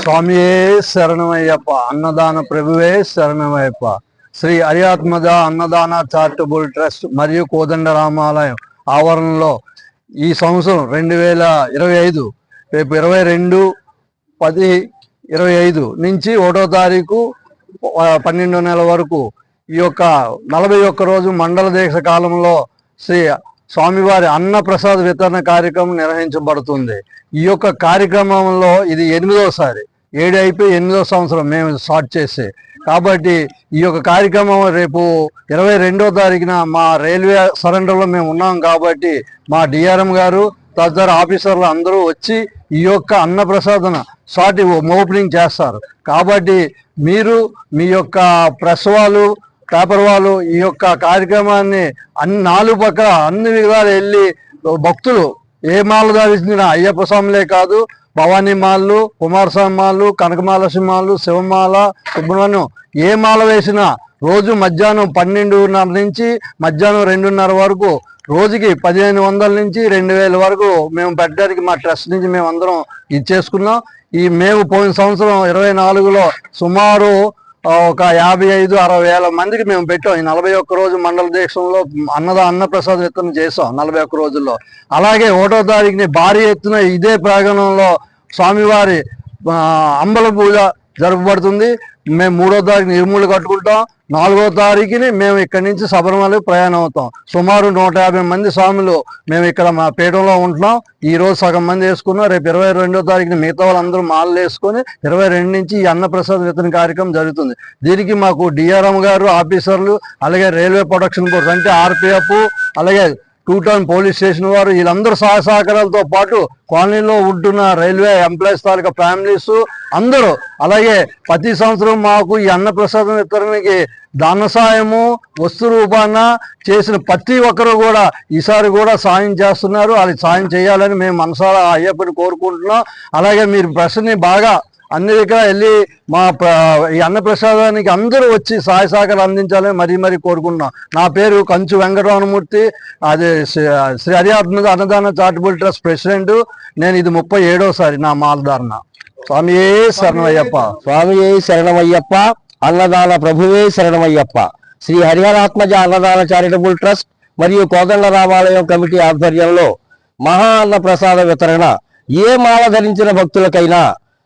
స్వామియే శరణమయ్యప్ప అన్నదాన ప్రభువే శరణమయ్యప్ప. శ్రీ అరియాత్మద అన్నదాన చారిటబుల్ ట్రస్ట్ మరియు కోదండ రామాలయం ఆవరణలో ఈ సంవత్సరం రెండు వేల ఇరవై ఐదు రేపు ఇరవై రెండు పది ఇరవై ఐదు నుంచి ఒకటో తారీఖు పన్నెండో నెల వరకు ఈ యొక్క నలభై ఒక్క రోజు మండల దీక్ష కాలంలో శ్రీ స్వామివారి అన్నప్రసాద్ వితరణ కార్యక్రమం నిర్వహించబడుతుంది. ఈ యొక్క కార్యక్రమంలో ఇది ఎనిమిదోసారి. ఏడు అయిపోయి ఎనిమిదో సంవత్సరం మేము స్టార్ట్ చేసి. కాబట్టి ఈ యొక్క కార్యక్రమం రేపు ఇరవై రెండో తారీఖున మా రైల్వే సరెండర్లో మేము ఉన్నాం కాబట్టి మా డిఆర్ఎం గారు తదితర ఆఫీసర్లు అందరూ వచ్చి ఈ యొక్క అన్నప్రసాదన సాటి ఓపెనింగ్ చేస్తారు. కాబట్టి మీరు మీ యొక్క ప్రెస్ వాళ్ళు పేపర్ వాళ్ళు ఈ యొక్క కార్యక్రమాన్ని అన్ని నాలుగు పక్కల అన్ని విధాలు వెళ్ళి భక్తులు ఏ మాల ధరించిన అయ్యప్ప స్వామిలే కాదు భవానీ మాలలు కుమారస్వామి మాలలు కనకమాలసి మాలలు శివమాల సుబ్రహ్మణ్యం ఏ మాల వేసినా రోజు మధ్యాహ్నం పన్నెండున్నర నుంచి మధ్యాహ్నం రెండున్నర వరకు రోజుకి పదిహేను వందల నుంచి రెండు వేల వరకు మేము పెట్టడానికి మా ట్రస్ట్ నుంచి మేము అందరం ఇది చేసుకున్నాం. ఈ మేము పోయిన సంవత్సరం ఇరవై నాలుగులో సుమారు ఒక యాభై ఐదు అరవై వేల మందికి మేము పెట్టాం. ఈ నలభై ఒక్క రోజు మండల దేశంలో అన్నద అన్నప్రసాద విత్తనం చేసాం నలభై ఒక్క రోజుల్లో. అలాగే ఒకటో తారీఖుని భారీ ఎత్తున ఇదే ప్రాంగణంలో స్వామివారి అంబల పూజ జరపబడుతుంది. మేము మూడో తారీఖుని నిర్మూలు కట్టుకుంటాం. నాలుగో తారీఖుని మేము ఇక్కడి నుంచి శబరిమల ప్రయాణం అవుతాం. సుమారు నూట యాభై మంది స్వాములు మేము ఇక్కడ మా పీఠంలో ఉంటున్నాం. ఈ రోజు సగం మంది వేసుకున్నాం. రేపు ఇరవై రెండో తారీఖున మిగతా వాళ్ళందరూ మాలలు వేసుకొని ఇరవై రెండు నుంచి ఈ అన్నప్రసాద్ వితరణ కార్యక్రమం జరుగుతుంది. దీనికి మాకు డిఆర్ఎం గారు ఆఫీసర్లు అలాగే రైల్వే ప్రొడక్షన్ ఫోర్స్ అంటే ఆర్పిఎఫ్ అలాగే టూ టౌన్ పోలీస్ స్టేషన్ వారు వీళ్ళందరూ సహాయ సహకారాలతో పాటు కాలనీలో ఉంటున్న రైల్వే ఎంప్లాయీస్ తాలూకా ఫ్యామిలీస్ అందరూ అలాగే ప్రతి సంవత్సరం మాకు ఈ అన్నప్రసాదం వితరణకి ధన సాయము వస్తు రూపాన చేసిన ప్రతి ఒక్కరు కూడా ఈసారి కూడా సాయం చేస్తున్నారు. అది సాయం చేయాలని మేము మనసారా అయ్యప్పని కోరుకుంటున్నాం. అలాగే మీరు ప్రశ్నని బాగా అన్ని వెళ్ళి మా ఈ అన్నప్రసాదానికి అందరూ వచ్చి సహాయ సహకారం అందించాలని మరీ మరీ కోరుకుంటున్నాం. నా పేరు కంచు వెంకటరమణమూర్తి అది శ్రీ శ్రీ అన్నదాన చారిటబుల్ ట్రస్ట్ ప్రెసిడెంట్. నేను ఇది ముప్పై ఏడోసారి నా మాలధారణ స్వామి ఏ శరణమయ్యప్ప. స్వామి శరణమయ్యప్ప. అన్నదాన ప్రభువే శరణమయ్యప్ప. శ్రీ హరిహరాత్మజ అన్నదాన చారిటబుల్ ట్రస్ట్ మరియు కోదండ రామాలయం కమిటీ ఆధ్వర్యంలో మహా అన్న ప్రసాద వితరణ. ఏ మాల ధరించిన భక్తులకైనా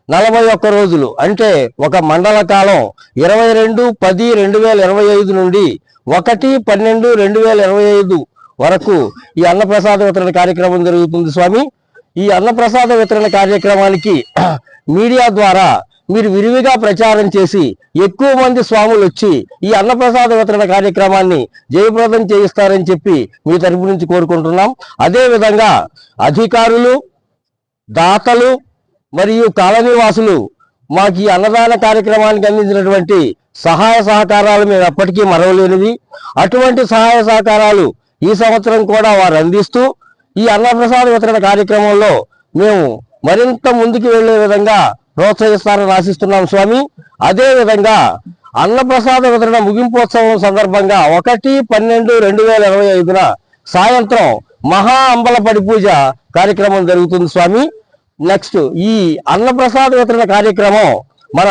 నలభై ఒక్క రోజులు. అంటే ఒక మండల కాలం ఇరవై రెండు పది రెండు వేల ఇరవై ఐదు నుండి ఒకటి పన్నెండు రెండు వేల ఇరవై ఐదు వరకు ఈ అన్నప్రసాద వితరణ కార్యక్రమం జరుగుతుంది స్వామి. ఈ అన్నప్రసాద వితరణ కార్యక్రమానికి మీడియా ద్వారా మీరు విరివిగా ప్రచారం చేసి ఎక్కువ మంది స్వాములు వచ్చి ఈ అన్నప్రసాద వితరణ కార్యక్రమాన్ని జయప్రదం చేయిస్తారని చెప్పి మీ తరపు నుంచి కోరుకుంటున్నాం. అదేవిధంగా అధికారులు దాతలు మరియు కాలనీవాసులు మాకు ఈ అన్నదాన కార్యక్రమానికి అందించినటువంటి సహాయ సహకారాలు మేము ఎప్పటికీ మరవలేనివి. అటువంటి సహాయ సహకారాలు ఈ సంవత్సరం కూడా వారు అందిస్తూ ఈ అన్నప్రసాద వితరణ కార్యక్రమంలో మేము మరింత ముందుకు వెళ్ళే విధంగా ప్రోత్సహిస్తారని ఆశిస్తున్నాం స్వామి. అదేవిధంగా అన్నప్రసాద వితరణ ముగింపోత్సవం సందర్భంగా ఒకటి పన్నెండు రెండు వేల ఇరవై ఐదున సాయంత్రం మహా అంబలపడి పూజ కార్యక్రమం జరుగుతుంది స్వామి. నెక్స్ట్ ఈ అన్నప్రసాద వితరణ కార్యక్రమం మన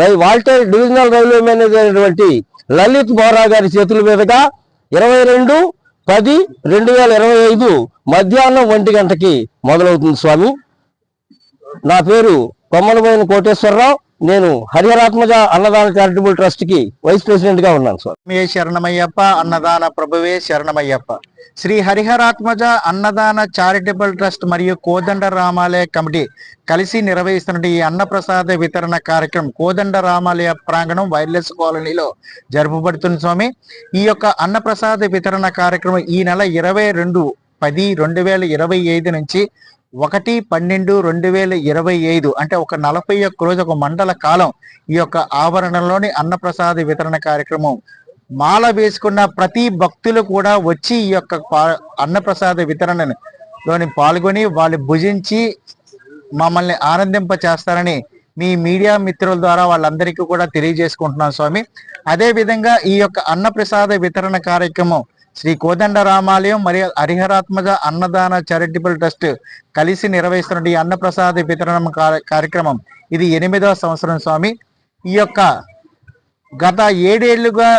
రై వాల్టేర్ డివిజనల్ రైల్వే మేనేజర్ అయినటువంటి లలిత్ బోరా గారి చేతుల మీదుగా ఇరవై రెండు పది రెండు వేల ఇరవై ఐదు మధ్యాహ్నం ఒంటి గంటకి మొదలవుతుంది స్వామి. నా పేరు కొమ్మలబోయిన కోటేశ్వరరావు. నేను హరిహరాత్మజ అన్నదాన చారిటబుల్ ట్రస్ట్కి వైస్ ప్రెసిడెంట్గా ఉన్నాను సార్ మీ శరణమయ్యప్ప అన్నదాన ప్రభువే శరణమయ్యప్ప. శ్రీ హరిహరాత్మజ అన్నదాన చారిటబుల్ ట్రస్ట్ మరియు కోదండ రామాలయ కమిటీ కలిసి నిర్వహిస్తున్న ఈ అన్నప్రసాద వితరణ కార్యక్రమం కోదండ రామాలయ ప్రాంగణం వైర్లెస్ కాలనీలో జరుపబడుతుంది స్వామి. ఈ యొక్క అన్నప్రసాద వితరణ కార్యక్రమం ఈ నెల ఇరవై రెండు పది రెండు వేల ఇరవై ఐదు నుంచి ఒకటి పన్నెండు రెండు వేల ఇరవై ఐదు అంటే ఒక నలభై ఒక్క రోజు ఒక మండల కాలం ఈ యొక్క ఆవరణలోని అన్నప్రసాద వితరణ కార్యక్రమం. మాల వేసుకున్న ప్రతి భక్తులు కూడా వచ్చి ఈ యొక్క పా- అన్నప్రసాద వితరణలోని పాల్గొని వాళ్ళు భుజించి మమ్మల్ని ఆనందింప చేస్తారని మీ మీడియా మిత్రుల ద్వారా వాళ్ళందరికీ కూడా తెలియజేసుకుంటున్నాం స్వామి. అదే విధంగా ఈ యొక్క అన్నప్రసాద వితరణ కార్యక్రమం శ్రీ కోదండ రామాలయం మరియు హరిహరాత్మజ అన్నదాన చారిటబుల్ ట్రస్ట్ కలిసి నిర్వహిస్తున్న ఈ అన్నప్రసాద వితరణ కార్య- కార్యక్రమం. ఇది ఎనిమిదవ సంవత్సరం స్వామి. ఈ యొక్క గత ఏడేళ్ళుగా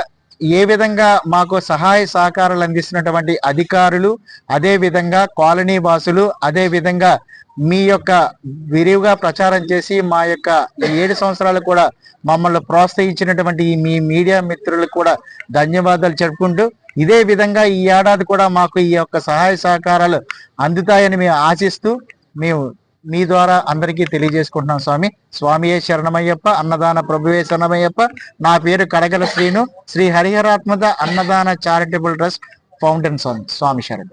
ఏ విధంగా మాకు సహాయ సహకారాలు అందిస్తున్నటువంటి అధికారులు అదే విధంగా కాలనీ వాసులు అదే విధంగా మీ యొక్క విరివిగా ప్రచారం చేసి మా యొక్క ఏడు సంవత్సరాలు కూడా మమ్మల్ని ప్రోత్సహించినటువంటి మీ మీడియా మిత్రులకు కూడా ధన్యవాదాలు చెప్పుకుంటూ ఇదే విధంగా ఈ ఏడాది కూడా మాకు ఈ యొక్క సహాయ సహకారాలు అందుతాయని మేము ఆశిస్తూ మేము మీ ద్వారా అందరికీ తెలియజేసుకుంటున్నాం స్వామి. స్వామియే శరణమయ్యప్ప అన్నదాన ప్రభువే శరణమయ్యప్ప. నా పేరు కడగల శ్రీను శ్రీ హరిహరాత్మద అన్నదాన చారిటబుల్ ట్రస్ట్ ఫౌండైన్ స్వామి స్వామి శరణ్.